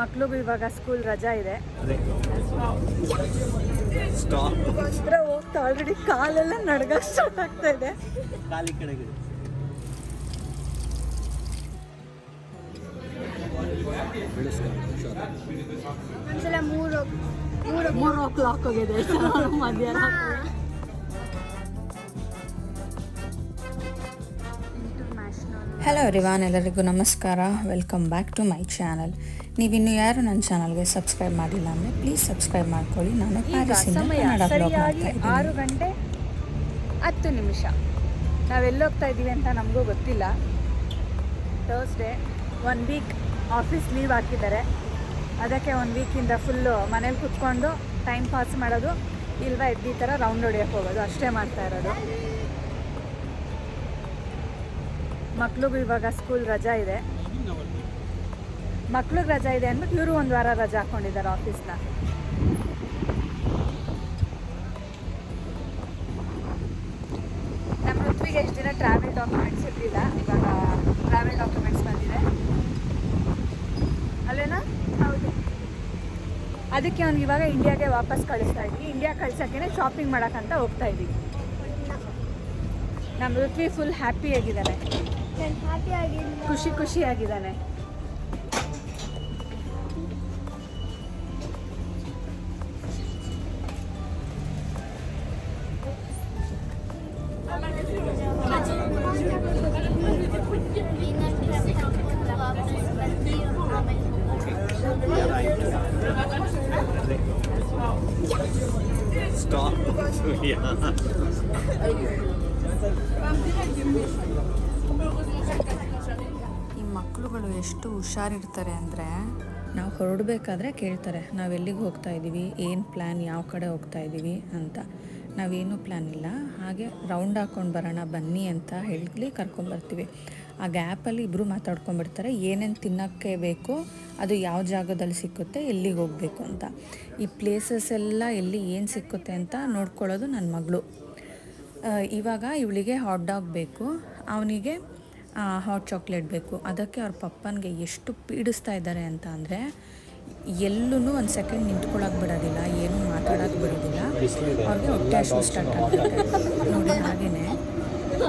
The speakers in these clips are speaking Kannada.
ಮಕ್ಳಿಗೂ ಇವಾಗ ಸ್ಕೂಲ್ ರಜಾ ಇದೆ. ಸ್ಟಾಪ್ ಹತ್ರ ಹೋಗ್ತಾ ಆಲ್ರೆಡಿ ಕಾಲೆಲ್ಲ ನಡ್ಗ ಸ್ಟಾರ್ಟ್ ಆಗ್ತಾ ಇದೆ. ಒಂದ್ಸಲ ಮೂರು ಮೂರು ಮೂರು ಓ ಕ್ಲಾಕ್ ಹೋಗಿದೆ. ಮಧ್ಯಾಹ್ನ ಹಲೋ ರಿವಾನ್ ಎಲ್ಲರಿಗೂ ನಮಸ್ಕಾರ. Welcome back to my channel ನೀವಿನ್ನು ಯಾರು ನನ್ನ ಚಾನಲ್ಗೆ ಸಬ್ಸ್ಕ್ರೈಬ್ ಮಾಡಿಲ್ಲ ಅಂದರೆ ಪ್ಲೀಸ್ ಸಬ್ಸ್ಕ್ರೈಬ್ ಮಾಡ್ಕೊಳ್ಳಿ. ನಾನು ಈಗ ಪ್ಯಾರಿಸಿಂದ ಸಮಯ ಕನ್ನಡ ಬ್ಲಾಗ್ ಸರಿಯಾಗಿ ಮಾಡ್ತಾ ಆರು ಗಂಟೆ ಹತ್ತು ನಿಮಿಷ. ನಾವೆಲ್ಲೋಗ್ತಾ ಇದ್ದೀವಿ ಅಂತ ನಮಗೂ ಗೊತ್ತಿಲ್ಲ. Thursday one week office leave ಹಾಕಿದ್ದಾರೆ. ಅದಕ್ಕೆ ಒಂದು ವೀಕಿಂದ ಫುಲ್ಲು ಮನೇಲಿ ಕುತ್ಕೊಂಡು ಟೈಮ್ ಪಾಸ್ ಮಾಡೋದು ಇಲ್ವಾ ಎದ್ದು ಈ ಥರ ರೌಂಡ್ ಹೊಡಿಯೋಕ್ಕೆ ಹೋಗೋದು ಅಷ್ಟೇ ಮಾಡ್ತಾ ಇರೋದು. ಮಕ್ಳಿಗೂ ಇವಾಗ ಸ್ಕೂಲ್ ರಜಾ ಇದೆ. ಮಕ್ಳಿಗೆ ರಜಾ ಇದೆ ಅಂದ್ಬಿಟ್ಟು ಇವರು ಒಂದು ವಾರ ರಜಾ ಹಾಕೊಂಡಿದ್ದಾರೆ ಆಫೀಸ್ನ ನಮ್ಮ ಋತ್ವಿಗೆ ಎಷ್ಟು ದಿನ ಟ್ರಾವೆಲ್ ಡಾಕ್ಯುಮೆಂಟ್ಸ್ ಇರಲಿಲ್ಲ ಇವಾಗ ಟ್ರಾವೆಲ್ ಡಾಕ್ಯುಮೆಂಟ್ಸ್ ಬಂದಿದೆ. ಅಲ್ಲೇನಾ? ಹೌದು. ಅದಕ್ಕೆ ಅವ್ನಿಗೆ ಇವಾಗ ಇಂಡಿಯಾಗೆ ವಾಪಸ್ ಕಳಿಸ್ತಾ ಇದ್ವಿ. ಇಂಡಿಯಾ ಕಳ್ಸೋಕ್ಕೆ ಶಾಪಿಂಗ್ ಮಾಡೋಕ್ಕಂತ ಹೋಗ್ತಾ ಇದ್ದೀವಿ ನಮ್ಮ ಋತ್ವಿ ಫುಲ್ ಹ್ಯಾಪಿ ಆಗಿದ್ದಾನೆ. ನಾನು ಹ್ಯಾಪಿ ಆಗಿಲ್ಲ. ಖುಷಿ ಖುಷಿಯಾಗಿದ್ದಾನೆ. ಈ ಮಕ್ಕಳುಗಳು ಎಷ್ಟು ಹುಷಾರಿರ್ತಾರೆ ಅಂದರೆ ನಾವು ಹೊರಡಬೇಕಾದ್ರೆ ಕೇಳ್ತಾರೆ ನಾವು ಎಲ್ಲಿಗೆ ಹೋಗ್ತಾ ಇದ್ದೀವಿ ಏನು ಪ್ಲ್ಯಾನ್ ಯಾವ ಕಡೆ ಹೋಗ್ತಾ ಇದ್ದೀವಿ ಅಂತ. ನಾವೇನು ಪ್ಲ್ಯಾನ್ ಇಲ್ಲ. ಹಾಗೆ ರೌಂಡ್ ಹಾಕ್ಕೊಂಡು ಬರೋಣ, ಬನ್ನಿ ಅಂತ ಹೇಳಿ ಕರ್ಕೊಂಬರ್ತೀವಿ ಆ ಗ್ಯಾಪಲ್ಲಿ ಇಬ್ಬರು ಮಾತಾಡ್ಕೊಂಡ್ಬಿಡ್ತಾರೆ. ಏನೇನು ತಿನ್ನೋಕ್ಕೆ ಬೇಕು ಅದು ಯಾವ ಜಾಗದಲ್ಲಿ ಸಿಕ್ಕುತ್ತೆ ಎಲ್ಲಿಗೆ ಹೋಗಬೇಕು ಅಂತ. ಈ ಪ್ಲೇಸಸ್ ಎಲ್ಲ ಎಲ್ಲಿ ಏನು ಸಿಕ್ಕುತ್ತೆ ಅಂತ ನೋಡ್ಕೊಳ್ಳೋದು ನನ್ನ ಮಗಳು. ಇವಾಗ ಇವಳಿಗೆ ಹಾಟ್ ಡಾಗ್ ಬೇಕು. ಅವನಿಗೆ ಹಾಟ್ ಚಾಕ್ಲೇಟ್ ಬೇಕು. ಅದಕ್ಕೆ ಅವ್ರ ಪಪ್ಪನಿಗೆ ಎಷ್ಟು ಪೀಡಿಸ್ತಾ ಇದ್ದಾರೆ ಅಂತ ಅಂದರೆ ಎಲ್ಲೂ ಒಂದು ಸೆಕೆಂಡ್ ನಿಂತ್ಕೊಳ್ಳೋಕೆ ಬಿಡೋದಿಲ್ಲ, ಏನೂ ಮಾತಾಡೋಕೆ ಬಿಡೋದಿಲ್ಲ. ಅವ್ರಿಗೆ ಹೊಟ್ಟೆ ಅಷ್ಟು ಸ್ಟಾರ್ಟ್ ಆಗುತ್ತೆ ನೋಡಿ ಹಾಗೆಯೇ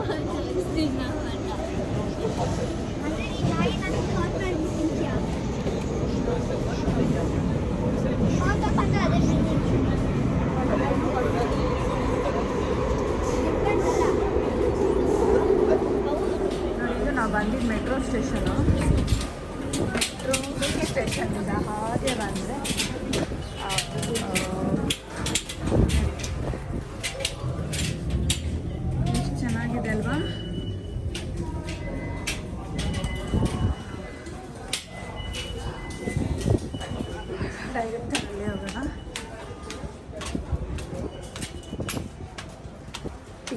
ಅಂದ್ರೆ ಈ ನಾಯಿ ನನಗೆ ಕಾಲ್ ಮಾಡ್ಬಿಟ್ಟಿದ್ಯಾ ಕಾಲ್ ಬಂದ್ರೆ ಅದಷ್ಟು ಇದು ನಾವು ಬಂದಿದ್ದು ಮೆಟ್ರೋ ಸ್ಟೇಷನು ಮೆಟ್ರೋ ಸ್ಟೇಷನಿಂದ ಹಾಗೆ ಬಂದರೆ ಎಷ್ಟು ಚೆನ್ನಾಗಿದೆ ಅಲ್ವಾ ಡೈರೆಕ್ಟ್ ಅಲ್ಲಿ ಹೋಗೋಣ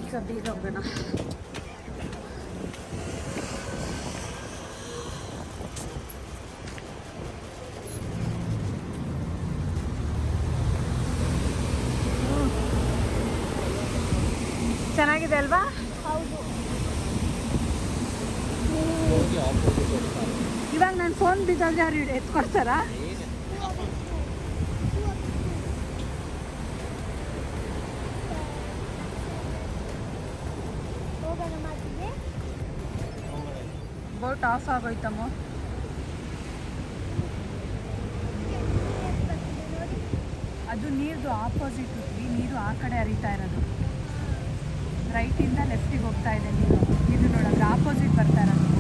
ಈಗ ಬೇಗ ಹೋಗೋಣ ಚೆನ್ನಾಗಿದೆ ಅಲ್ವಾ ಹೌದು ಇವಾಗ ನಾನು ಫೋನ್ ಬಿದ್ದೋದ್ರೆ ಅವ್ರು ಎತ್ಕೊಡ್ತಾರಾ? Boat of ಆಗೋಯ್ತಮ್ಮ. ಅದು ನೀರ್ದು ಆಪೋಸಿಟ್ ಇದ್ವಿ ನೀರು ಆ ಕಡೆ ಹರಿತಾ ಇರೋದು. ರೈಟಿಂದ ಲೆಫ್ಟಿಗೆ ಹೋಗ್ತಾ ಇದೆ ನೀರು. ಇದು ನೋಡೋದು ಆಪೋಸಿಟ್ ಬರ್ತಾ ಇರೋದು.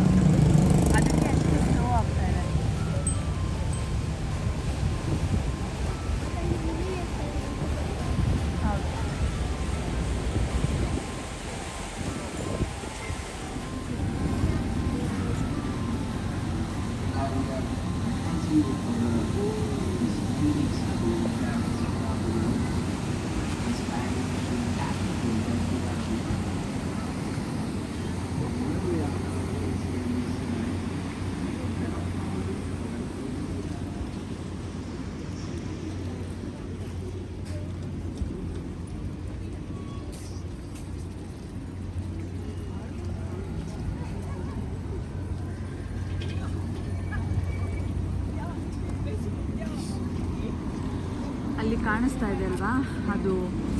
ಕಾಣಿಸ್ತಾ ಇದೆ ಅಲ್ವಾ? ಅದು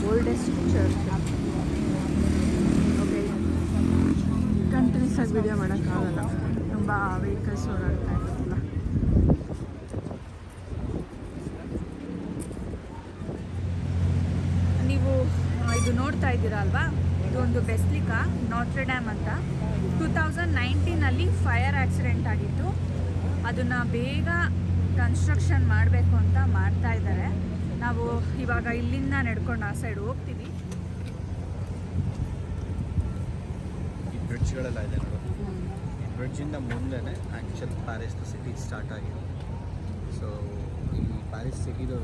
ಓಲ್ಡೆಸ್ಟ್ ಚರ್ಚ್ ಓಕೆ ಕಂಟಿನ್ಯೂಸ್ ಆಗಿ ವಿಡಿಯೋ ಮಾಡೋಕ್ಕಾಗಲ್ಲ ತುಂಬ ವೆಹಿಕಲ್ಸ್ ಓಡಾಡ್ತಾ ಇರುತ್ತಲ್ಲ ನೀವು, ಇದು ನೋಡ್ತಾ ಇದ್ದೀರಾ ಅಲ್ವಾ? ಇದೊಂದು ಬೆಸ್ಲಿಕಾ? ನಾಟ್ರೆ ಡ್ಯಾಮ್ ಅಂತ. ಟೂ ತೌಸಂಡ್ ನೈನ್ಟೀನಲ್ಲಿ ಫೈರ್ ಆಕ್ಸಿಡೆಂಟ್ ಆಗಿತ್ತು. ಅದನ್ನು ಬೇಗ ಕನ್ಸ್ಟ್ರಕ್ಷನ್ ಮಾಡಬೇಕು ಅಂತ ಮಾಡ್ತಾ ಇದ್ದಾರೆ. ನಾವು ಇವಾಗ ಇಲ್ಲಿಂದ ನಡ್ಕೊಂಡು ಆ ಸೈಡ್ ಹೋಗ್ತೀವಿ. ಈ ಬ್ರಿಡ್ಜ್ಗಳೆಲ್ಲ ಇದೆ ನೋಡು. ಈ ಬ್ರಿಡ್ಜಿಂದ ಮುಂದೆನೆ ಆ್ಯಕ್ಚುಲ್ ಪ್ಯಾರಿಸ್ ಸಿಟಿ ಸ್ಟಾರ್ಟ್ ಆಗಿದೆ. ಸೊ ಈ ಪ್ಯಾರಿಸ್ ಸಿಟಿದು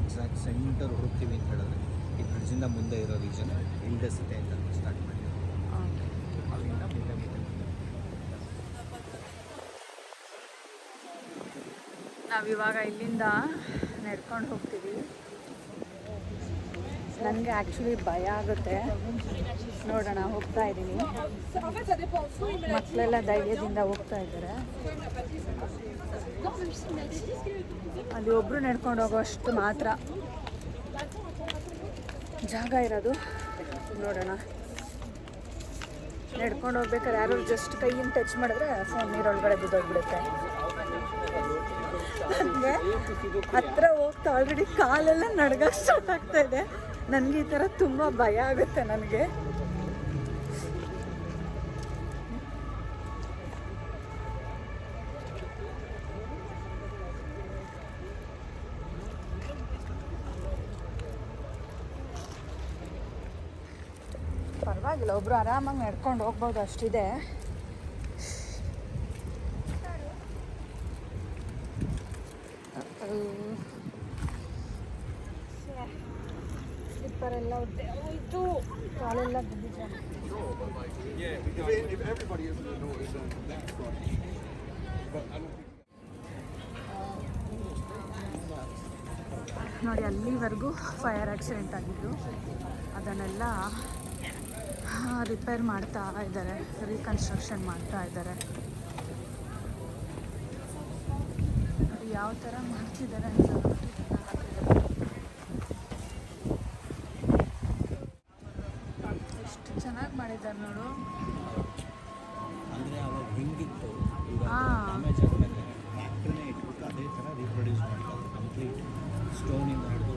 ಎಕ್ಸಾಕ್ಟ್ ಸೆಂಟರ್ ಹುಡುಕ್ತೀವಿ ಅಂತ ಹೇಳಿದ್ರೆ ಈ ಬ್ರಿಡ್ಜಿಂದ ಮುಂದೆ ಇರೋ ರೀಜನ್ ಇಲ್ಡೆ ಸಿಟಿ ಅಂತ ಸ್ಟಾರ್ಟ್ ಮಾಡಿದ್ರು ಅಲ್ಲಿಂದ ಮುಂದೆ ಮುಂದೆ. ನಾವಿವಾಗ ಇಲ್ಲಿಂದ ನಡ್ಕೊಂಡು ಹೋಗ್ತೀವಿ. ನನಗೆ ಆ್ಯಕ್ಚುಲಿ ಭಯ ಆಗುತ್ತೆ. ನೋಡೋಣ, ಹೋಗ್ತಾ ಇದ್ದೀನಿ. ಮಕ್ಕಳೆಲ್ಲ ಧೈರ್ಯದಿಂದ ಹೋಗ್ತಾ ಇದ್ದಾರೆ. ಅಲ್ಲಿ ಒಬ್ಬರು ನಡ್ಕೊಂಡು ಹೋಗೋಷ್ಟು ಮಾತ್ರ. ಜಾಗ ಇರೋದು. ನೋಡೋಣ. ನಡ್ಕೊಂಡು ಹೋಗ್ಬೇಕಾದ್ರೆ ಯಾರು ಜಸ್ಟ್ ಕೈಯಿಂದ ಟಚ್ ಮಾಡಿದ್ರೆ ಫೋನ್ ನೀರೊಳಗಡೆ ಬಿದ್ದೋಗ್ಬಿಡುತ್ತೆ. ಹತ್ರ ಹೋಗ್ತಾ ಆಲ್ರೆಡಿ ಕಾಲೆಲ್ಲ ನಡ್ಗ ಸ್ಟಾರ್ಟ್ ಆಗ್ತಾ ಇದೆ. ನನಗೆ ಈ ಥರ ತುಂಬ ಭಯ ಆಗುತ್ತೆ ನನಗೆ. ಪರವಾಗಿಲ್ಲ ಒಬ್ರು ಆರಾಮಾಗಿ ನಡ್ಕೊಂಡು ಹೋಗ್ಬೋದು ಅಷ್ಟಿದೆ. ನೋಡಿ, ಅಲ್ಲಿವರೆಗೂ ಫೈರ್ ಆಕ್ಸಿಡೆಂಟ್ ಆಗಿದ್ದು, ಅದನ್ನೆಲ್ಲ ರಿಪೇರ್ ಮಾಡ್ತಾ ಇದ್ದಾರೆ ರೀಕನ್ಸ್ಟ್ರಕ್ಷನ್ ಮಾಡ್ತಾ ಇದ್ದಾರೆ. ಯಾವ ಥರ ಮಾಡ್ತಿದ್ದಾರೆ ಅಂತ ಎಷ್ಟು ಮಾಡಿದ್ದಾರೆ ನೋಡು. ಅಂದರೆ ಅವಾಗ ಹಿಂಗಿತ್ತು. ಡ್ಯಾಮೇಜ್ ಆದಮೇಲೆ ಫ್ಯಾಕ್ಟ್ರಿನೇ ಇಟ್ಬಿಟ್ಟು ಅದೇ ಥರ ರೀಪ್ರೊಡ್ಯೂಸ್ ಮಾಡ್ತಾರೆ ಕಂಪ್ಲೀಟ್ ಸ್ಟೋನಿಂದ ಹಿಡಿದು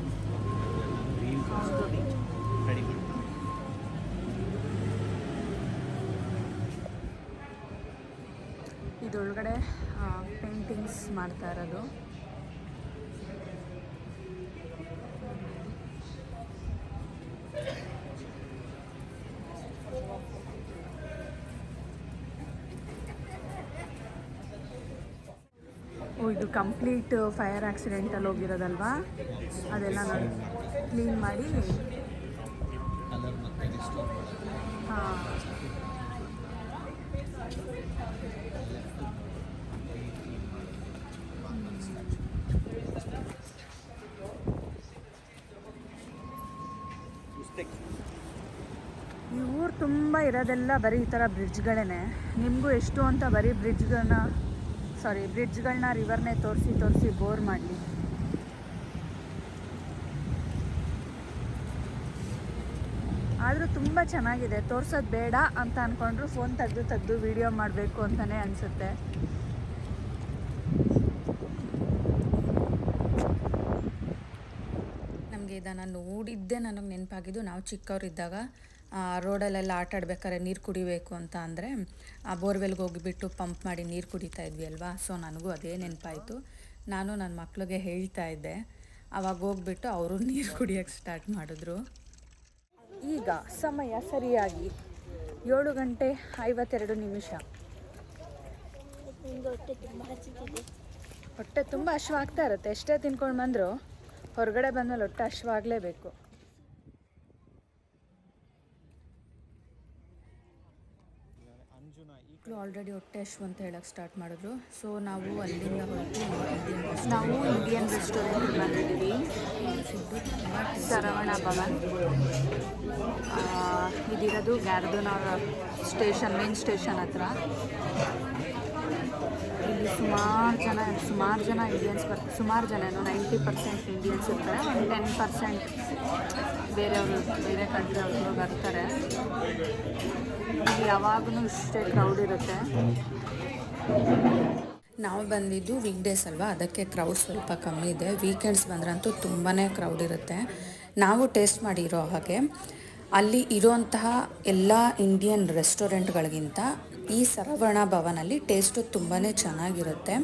ರೆಡಿ ಮಾಡ್ತಾರೆ ಇದೊಳಗಡೆ ಪೇಂಟಿಂಗ್ಸ್ ಮಾಡ್ತಾ ಇರೋದು. ಕಂಪ್ಲೀಟ್ ಫೈರ್ ಆಕ್ಸಿಡೆಂಟಲ್ಲಿ ಹೋಗಿರೋದಲ್ವಾ? ಅದೆಲ್ಲ ನಾನು ಕ್ಲೀನ್ ಮಾಡಿ. ಹಾಂ. ಈ ಊರು ತುಂಬ ಇರೋದೆಲ್ಲ ಬರೀ ಈ ಥರ ಬ್ರಿಡ್ಜ್ಗಳೇ ನಿಮಗೂ ಎಷ್ಟು ಅಂತ ಬರೀ ಬ್ರಿಡ್ಜ್ಗಳನ್ನ ಸಾರಿ ಬ್ರಿಡ್ಜ್ಗಳನ್ನ ರಿವರ್ನೇ ತೋರಿಸಿ ತೋರಿಸಿ ಬೋರ್ ಮಾಡಲಿ. ಆದರೂ ತುಂಬ ಚೆನ್ನಾಗಿದೆ. ತೋರ್ಸೋದು ಬೇಡ ಅಂತ ಅಂದ್ಕೊಂಡ್ರು ಫೋನ್ ತೆಗೆದು ತೆಗೆದು ವಿಡಿಯೋ ಮಾಡಬೇಕು ಅಂತಲೇ ಅನಿಸುತ್ತೆ. ನಮಗೆ ಇದನ್ನು ನೋಡಿದ್ದೇ ನನಗೆ ನೆನಪಾಗಿದ್ದು, ನಾವು ಚಿಕ್ಕವರಿದ್ದಾಗ ರೋಡಲ್ಲೆಲ್ಲ ಆಟ ಆಡ್ಬೇಕಾದ್ರೆ ನೀರು ಕುಡಿಬೇಕು ಅಂತ ಅಂದರೆ ಆ ಬೋರ್ವೆಲ್ಗೆ ಹೋಗಿಬಿಟ್ಟು ಪಂಪ್ ಮಾಡಿ ನೀರು ಕುಡಿತಾ ಇದ್ವಿ ಅಲ್ವಾ? ಸೊ ನನಗೂ ಅದೇ ನೆನಪಾಯಿತು. ನಾನು ನನ್ನ ಮಕ್ಳಿಗೆ ಹೇಳ್ತಾ ಇದ್ದೆ. ಅವಾಗ ಹೋಗ್ಬಿಟ್ಟು ಅವರು ನೀರು ಕುಡಿಯೋಕ್ಕೆ ಸ್ಟಾರ್ಟ್ ಮಾಡಿದ್ರು. ಈಗ ಸಮಯ ಸರಿಯಾಗಿ ಏಳು ಗಂಟೆ ಐವತ್ತೆರಡು ನಿಮಿಷ. ಹೊಟ್ಟೆ ತುಂಬ ಹಚ್ಚುತ್ತಿದೆ ಹೊಟ್ಟೆ ತುಂಬ ಹಶ್ವಾಗ್ತಾ ಇರುತ್ತೆ. ಎಷ್ಟೇ ತಿನ್ಕೊಂಡು ಬಂದರೂ ಹೊರಗಡೆ ಬಂದಮೇಲೆ ಹೊಟ್ಟೆ ಹಶ್ವಾಗಲೇಬೇಕು ಆಲ್ರೆಡಿ ಹೊಟ್ಟೆ ಅಶ್ವ ಅಂತ ಹೇಳಕ್ಕೆ ಸ್ಟಾರ್ಟ್ ಮಾಡಿದ್ರು. ಸೊ ನಾವು ಅಲ್ಲಿಂದ ಹೊರಟು ನಾವು ಇಂಡಿಯನ್ ರೆಸ್ಟೋರೆಂಟ್ ಬಂದಿದ್ದೀವಿ. ಸರವಣ ಭವನ್. ಇದಿರೋದು ಅವರ ಸ್ಟೇಷನ್ ಮೇನ್ ಸ್ಟೇಷನ್ ಹತ್ರ. ಸುಮಾರು ಜನ ಸುಮಾರು ಜನ ಇಂಡಿಯನ್ಸ್ ಬರ್ತಾರೆ ಸುಮಾರು ಜನ ನೈಂಟಿ ಪರ್ಸೆಂಟ್ ಇಂಡಿಯನ್ಸ್ ಇರ್ತಾರೆ. ಒಂದು ಟೆನ್ ಪರ್ಸೆಂಟ್ ಬೇರೆಯವರು, ಬೇರೆ ಕಂಟ್ರಿಯವ್ರು ಬರ್ತಾರೆ. ಯಾವಾಗಲೂ ಇಷ್ಟೇ ಕ್ರೌಡ್ ಇರುತ್ತೆ. ನಾವು ಬಂದಿದ್ದು ವೀಕ್ ಡೇಸ್ ಅಲ್ವಾ? ಅದಕ್ಕೆ ಕ್ರೌಡ್ ಸ್ವಲ್ಪ ಕಮ್ಮಿ ಇದೆ. ವೀಕೆಂಡ್ಸ್ ಬಂದ್ರಂತೂ ತುಂಬಾ ಕ್ರೌಡ್ ಇರುತ್ತೆ. ನಾವು ಟೇಸ್ಟ್ ಮಾಡಿರೋ ಹಾಗೆ, ಅಲ್ಲಿ ಇರೋಂತಹ ಎಲ್ಲ ಇಂಡಿಯನ್ ರೆಸ್ಟೋರೆಂಟ್ಗಳಿಗಿಂತ ಈ ಸರವಣ ಭವನಲ್ಲಿ ಟೇಸ್ಟು ತುಂಬಾ ಚೆನ್ನಾಗಿರುತ್ತೆ.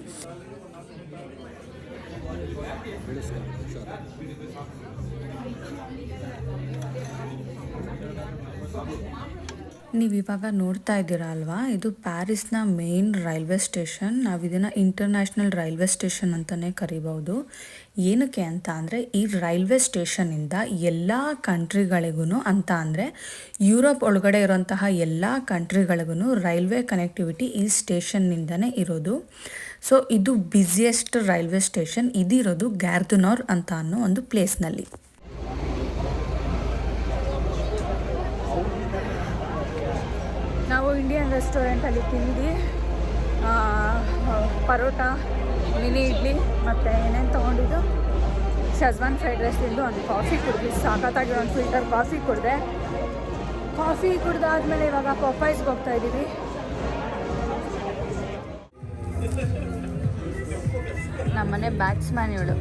ನೀವು ಇವಾಗ ನೋಡ್ತಾ ಇದ್ದೀರಾ ಅಲ್ವಾ? ಇದು ಪ್ಯಾರಿಸ್ನ ಮೇನ್ ರೈಲ್ವೆ ಸ್ಟೇಷನ್. ನಾವು ಇದನ್ನು ಇಂಟರ್ನ್ಯಾಷನಲ್ ರೈಲ್ವೆ ಸ್ಟೇಷನ್ ಅಂತಲೇ ಕರಿಬೋದು ಏನಕ್ಕೆ ಅಂತ ಅಂದರೆ, ಈ ರೈಲ್ವೆ ಸ್ಟೇಷನಿಂದ ಎಲ್ಲ ಕಂಟ್ರಿಗಳಿಗೂ ಅಂತ ಅಂದರೆ, ಯುರೋಪ್ ಒಳಗಡೆ ಇರೋಂತಹ ಎಲ್ಲ ಕಂಟ್ರಿಗಳಿಗೂ ರೈಲ್ವೆ ಕನೆಕ್ಟಿವಿಟಿ ಈ ಸ್ಟೇಷನ್ನಿಂದನೇ ಇರೋದು. ಸೊ, ಇದು ಬ್ಯುಸಿಯೆಸ್ಟ್ ರೈಲ್ವೆ ಸ್ಟೇಷನ್. ಇದಿರೋದು ಗ್ಯಾರ್ದುನೋರ್ ಅಂತ ಅನ್ನೋ ಒಂದು ಪ್ಲೇಸ್ನಲ್ಲಿ. ಇಂಡಿಯನ್ ರೆಸ್ಟೋರೆಂಟಲ್ಲಿ ತಿಂದು ಪರೋಟ, ಮಿನಿ ಇಡ್ಲಿ ಮತ್ತು ಏನೇನು ತೊಗೊಂಡಿದ್ದು? ಶಜ್ವಾನ್ ಫ್ರೈಡ್ ರೈಸ್ ತಿಂದು ಒಂದು ಕಾಫಿ ಕುಡಿದ್ವಿ. ಸಾಕತ್ತಾಗಿ ಒಂದು ಫಿಲ್ಟರ್ ಕಾಫಿ ಕುಡಿದೆ. ಕಾಫಿ ಕುಡ್ದಾದ್ಮೇಲೆ ಇವಾಗ ಪಪ್ಪಾಯ್ಸ್ಗೆ ಹೋಗ್ತಾ ಇದ್ದೀವಿ. ನಮ್ಮನೆ ಬ್ಯಾಟ್ಸ್ಮ್ಯಾನ್ ಇವಳು.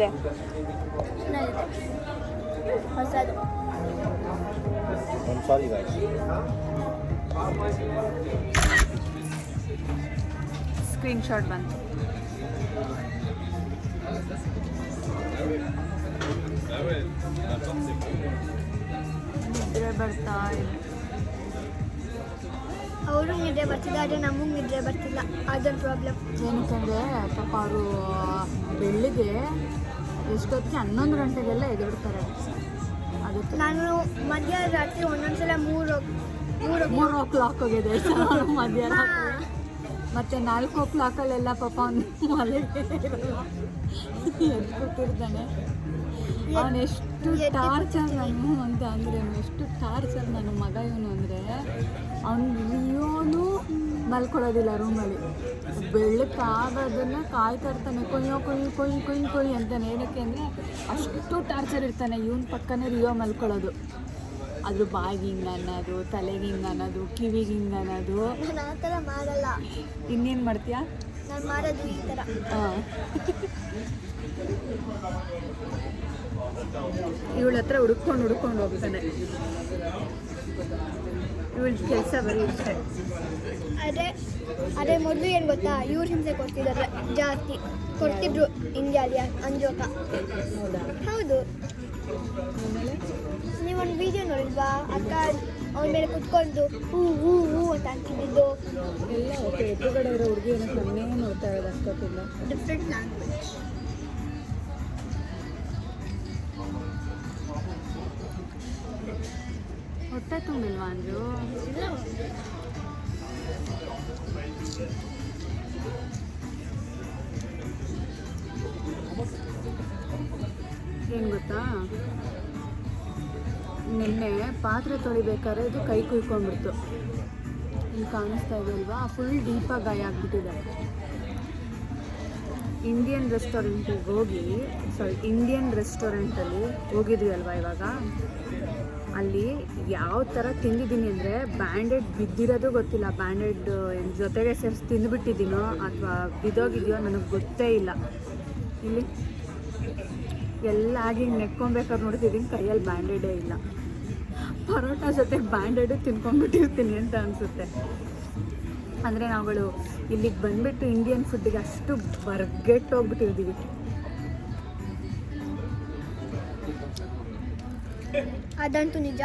ಚೆನ್ನಾಗಿದೆ ಹೊಸದು I'm sorry guys. Screen shot ಬಂತು ನಿದ್ರೆ ಬರ್ತಾ ಇದೆ ಅವರು ನಿದ್ರೆ ಬರ್ತಿಲ್ಲ ಆದರೆ ನಮಗೆ ನಿದ್ರೆ ಬರ್ತಿಲ್ಲ ಅದೊಂದು ಪ್ರಾಬ್ಲಮ್ ಏನಕ್ಕಂದ್ರೆ ಪಾಪ ಅವರು ಬೆಳಿಗ್ಗೆ ಎಷ್ಟೊತ್ತಿಗೆ ಹನ್ನೊಂದು ಗಂಟೆಗೆಲ್ಲ ಎದುರ್ತಾರೆ ಅದಕ್ಕೆ ನಾನು ಮಧ್ಯರಾತ್ರಿ ಒಂದೊಂದ್ಸಲ ಮೂರು ಮೂರು ಮೂರು ಓ ಕ್ಲಾಕ್ ಹೋಗಿದೆ. ಮಧ್ಯಾಹ್ನ ಮತ್ತೆ ನಾಲ್ಕು ಓ ಕ್ಲಾಕಲ್ಲೆಲ್ಲ ಪಾಪ ಅವನು ಮಲಗಿ ಎದ್ಬಿಟ್ಟಿರ್ತಾನೆ. ಅವನು ಎಷ್ಟು ಟಾರ್ಚರ್ ನಾನು ಅಂತ ಅಂದರೆ ಎಷ್ಟು ಟಾರ್ಚರ್ ನನ್ನ ಮಗ ಇವನು ಅಂದರೆ ಅವನು ಇವನು ಮಲ್ಕೊಳ್ಳೋದಿಲ್ಲ ರೂಮಲ್ಲಿ ಬೆಳಕಾಗೋದನ್ನ ಕಾಯ್ತಾ ಇರ್ತಾನೆ ಕೊಯ್ಯೋ ಕೊಯ್ಯಿ ಕೊಯ್ ಕೊಯ್ಯಿ ಕೊಯ್ಯಿ ಅಂತಾನೆ. ಏನಕ್ಕೆ ಅಂದರೆ ಅಷ್ಟು ಟಾರ್ಚರ್ ಇರ್ತಾನೆ ಇವನ್ ಪಕ್ಕನೇ ರಿಯೋ ಮಲ್ಕೊಳ್ಳೋದು. ಅದ್ರ ಬಾಯಿಗೆ ಹಿಂಗೆ ಅನ್ನೋದು ತಲೆಗೆ ಹಿಂಗೆ ಅನ್ನೋದು ಕಿವಿಗೆ ಹಿಂಗೆ ಅನ್ನೋದು. ನಾನು ಆ ಥರ ಮಾಡಲ್ಲ. ಇನ್ನೇನು ಮಾಡ್ತೀಯಾ? ನಾನು ಮಾಡೋದು ಈ ಥರ. ಹಾಂ ಇವಳ ಹತ್ರ ಹುಡ್ಕೊಂಡು ಹುಡ್ಕೊಂಡು ಹೋಗ್ತಾನೆ. ಇವಳ ಕೆಲಸ ಬರೀ ಇಷ್ಟೇ. ಅದೇ ಅದೇ ಮೊದಲು ಏನು ಗೊತ್ತಾ ಇವ್ರ ಹಿಂಸೆ ಕೊಡ್ತಿದ್ದಾರೆ ಜಾಸ್ತಿ. ಕೊಡ್ತಿದ್ರು ಇಂಡಿಯಾದ ಅಂಜೋಕ. ಹೌದಾ. ನೀವೊಂದು ವಿಡಿಯೋ ನೋಡಿಲ್ವಾ? ಅಕ್ಕ ಅವನ ಮೇಲೆ ಕುತ್ಕೊಂಡು ಹೂ ಹೂ ಹೂ ಅಂತ ಅಂತಿದ್ದು ಎಲ್ಲ ಓಕೆ ಎದುರುಗಡೆ ಇರೋ ಹುಡುಗಿ ಏನೋ ನನ್ನೇ ನೋಡ್ತಾ ಇರೋದು ಅಷ್ಟೊತ್ತಿಲ್ಲ ಡಿಫ್ರೆಂಟ್ ಲ್ಯಾಂಗ್ವೇಜ್ ಹೊಟ್ಟೆ ತುಂಬಿಲ್ವಾ ಅಂದ್ರು? ಏನು ಗೊತ್ತಾ? ನಿನ್ನೆ ಪಾತ್ರೆ ತೊಳಿಬೇಕಾದ್ರೆ ಇದು ಕೈ ಕುಯ್ಕೊಂಡ್ಬಿಡ್ತು. ಇಲ್ಲಿ ಕಾಣಿಸ್ತಾ ಇದೆ ಅಲ್ವಾ? ಫುಲ್ ಡೀಪಾಗಿ ಗಾಯ ಆಗಿಬಿಟ್ಟಿದೆ. ಇಂಡಿಯನ್ ರೆಸ್ಟೋರೆಂಟಿಗೆ ಹೋಗಿ ಸಾರಿ ಇಂಡಿಯನ್ ರೆಸ್ಟೋರೆಂಟಲ್ಲಿ ಹೋಗಿದ್ವಿ ಅಲ್ವಾ ಇವಾಗ? ಅಲ್ಲಿ ಯಾವ ಥರ ತಿಂದಿದ್ದೀನಿ ಅಂದರೆ ಬ್ಯಾಂಡೆಡ್ ಬಿದ್ದಿರೋದು ಗೊತ್ತಿಲ್ಲ. ಬ್ಯಾಂಡೆಡ್ ಜೊತೆಗೆ ಸೇರಿಸಿ ತಿಂದುಬಿಟ್ಟಿದ್ದೀನೋ ಅಥವಾ ಬಿದ್ದೋಗಿದೆಯೋ ನನಗೆ ಗೊತ್ತೇ ಇಲ್ಲ. ಇಲ್ಲಿ ಎಲ್ಲ ಆಗಿ ನೆಕ್ಕೊಬೇಕಾದ್ರೆ ನೋಡ್ತಿದ್ದೀನಿ ಕೈಯಲ್ಲಿ ಬ್ಯಾಂಡೆಡೇ ಇಲ್ಲ. ಪರೋಟ ಜೊತೆ ಬ್ಯಾಂಡೆಡು ತಿನ್ಕೊಂಡ್ಬಿಟ್ಟಿರ್ತೀನಿ ಅಂತ ಅನಿಸುತ್ತೆ. ಅಂದರೆ ನಾವುಗಳು ಇಲ್ಲಿಗೆ ಬಂದುಬಿಟ್ಟು ಇಂಡಿಯನ್ ಫುಡ್ಡಿಗೆ ಅಷ್ಟು ಬರ್ಗೆಟ್ಟು ಹೋಗ್ಬಿಟ್ಟಿರ್ತೀವಿ ಅದಂತೂ ನಿಜ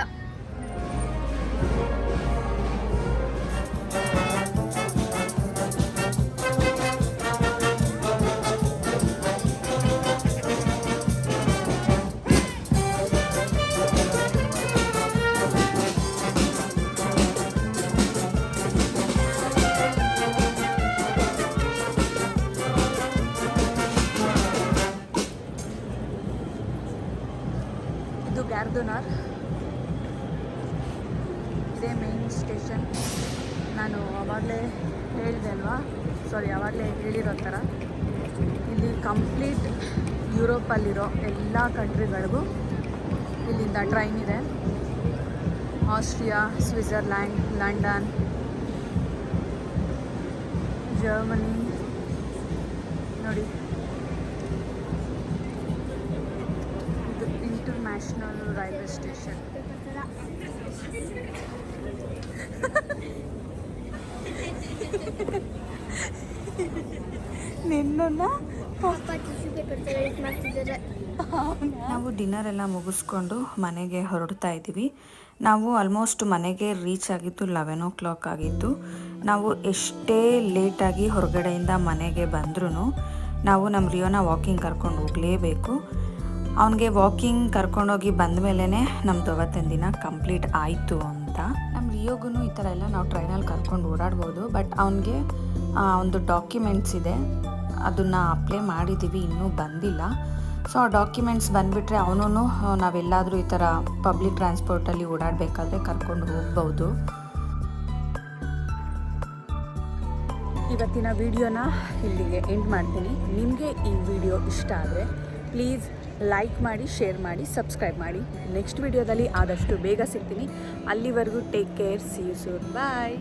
ನಾನು ಆವಾಗಲೇ ಹೇಳಿದೆ ಅಲ್ವಾ? ಸಾರಿ ಆವಾಗಲೇ ಹೇಳಿರೋ ಥರ. ಇಲ್ಲಿ ಕಂಪ್ಲೀಟ್ ಯುರೋಪಲ್ಲಿರೋ ಎಲ್ಲ ಕಂಟ್ರಿಗಳಿಗೂ ಇಲ್ಲಿಂದ ಟ್ರೈನ್ ಇದೆ. ಆಸ್ಟ್ರಿಯಾ ಸ್ವಿಟ್ಜರ್ಲ್ಯಾಂಡ್ ಲಂಡನ್ ಜರ್ಮನಿ ನೋಡಿ. ಇದು ಇಂಟರ್ನ್ಯಾಷನಲ್ ರೈಲ್ವೆ ಸ್ಟೇಷನ್ ನಾವು ಡಿನ್ನರ್ ಎಲ್ಲ ಮುಗಿಸ್ಕೊಂಡು ಮನೆಗೆ ಹೊರಡ್ತಾ ಇದ್ದೀವಿ. ನಾವು ಆಲ್ಮೋಸ್ಟ್ ಮನೆಗೆ ರೀಚ್ ಆಗಿದ್ದು ಲೆವೆನ್ ಓ ಕ್ಲಾಕ್ ಆಗಿತ್ತು. ನಾವು ಎಷ್ಟೇ ಲೇಟಾಗಿ ಹೊರಗಡೆಯಿಂದ ಮನೆಗೆ ಬಂದ್ರೂ ನಾವು ನಮ್ಮ ರಿಯೋನ ವಾಕಿಂಗ್ ಕರ್ಕೊಂಡು ಹೋಗಲೇಬೇಕು. ಅವನಿಗೆ ವಾಕಿಂಗ್ ಕರ್ಕೊಂಡೋಗಿ ಬಂದ ಮೇಲೇ ನಮ್ಮದು ಅವತ್ತಿನ ದಿನ ಕಂಪ್ಲೀಟ್ ಆಯಿತು ಅಂತ. ನಮ್ಮ ರಿಯೋಗೂ ಈ ಥರ ಎಲ್ಲ ನಾವು ಟ್ರೈನಲ್ಲಿ ಕರ್ಕೊಂಡು ಓಡಾಡ್ಬೋದು. ಬಟ್ ಅವನಿಗೆ ಒಂದು ಡಾಕ್ಯುಮೆಂಟ್ಸ್ ಇದೆ. ಅದನ್ನು ಅಪ್ಲೈ ಮಾಡಿದ್ದೀವಿ ಇನ್ನೂ ಬಂದಿಲ್ಲ. ಸೊ, ಆ ಡಾಕ್ಯುಮೆಂಟ್ಸ್ ಬಂದುಬಿಟ್ರೆ ಅವನೂ ನಾವೆಲ್ಲಾದರೂ ಈ ಥರ ಪಬ್ಲಿಕ್ ಟ್ರಾನ್ಸ್ಪೋರ್ಟಲ್ಲಿ ಓಡಾಡಬೇಕಾದ್ರೆ ಕರ್ಕೊಂಡು ಹೋಗ್ಬೋದು. ಇವತ್ತಿನ ವಿಡಿಯೋನ ಇಲ್ಲಿಗೆ ಎಂಡ್ ಮಾಡ್ತೀನಿ. ನಿಮಗೆ ಈ ವಿಡಿಯೋ ಇಷ್ಟ ಆದರೆ ಪ್ಲೀಸ್ ಲೈಕ್ ಮಾಡಿ ಶೇರ್ ಮಾಡಿ ಸಬ್ಸ್ಕ್ರೈಬ್ ಮಾಡಿ. ನೆಕ್ಸ್ಟ್ ವಿಡಿಯೋದಲ್ಲಿ ಆದಷ್ಟು ಬೇಗ ಸಿಗ್ತೀನಿ. ಅಲ್ಲಿವರೆಗೂ take care see you soon bye